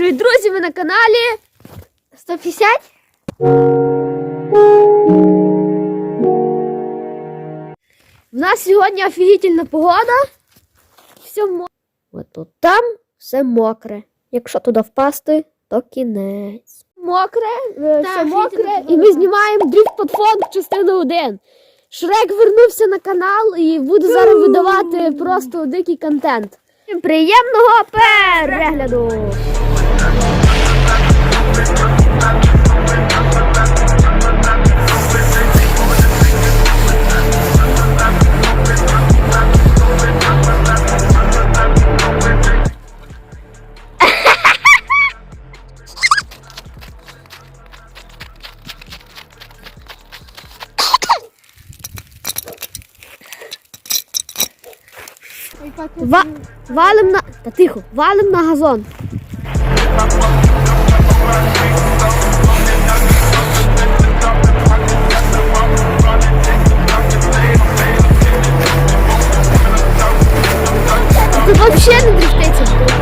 Привіт, друзі! Ви на каналі 150. У нас сьогодні офігітельна погода. Все мокре. От там все мокре. Якщо туди впасти, то кінець. Мокре, е, все мокре, і ми знімаємо дріфт подфон частину 1. Шрек вернувся на канал і буде зараз видавати просто дикий контент. Приємного перегляду! Ва- валим на. Та тихо, валим на газон. Тут не дрифти.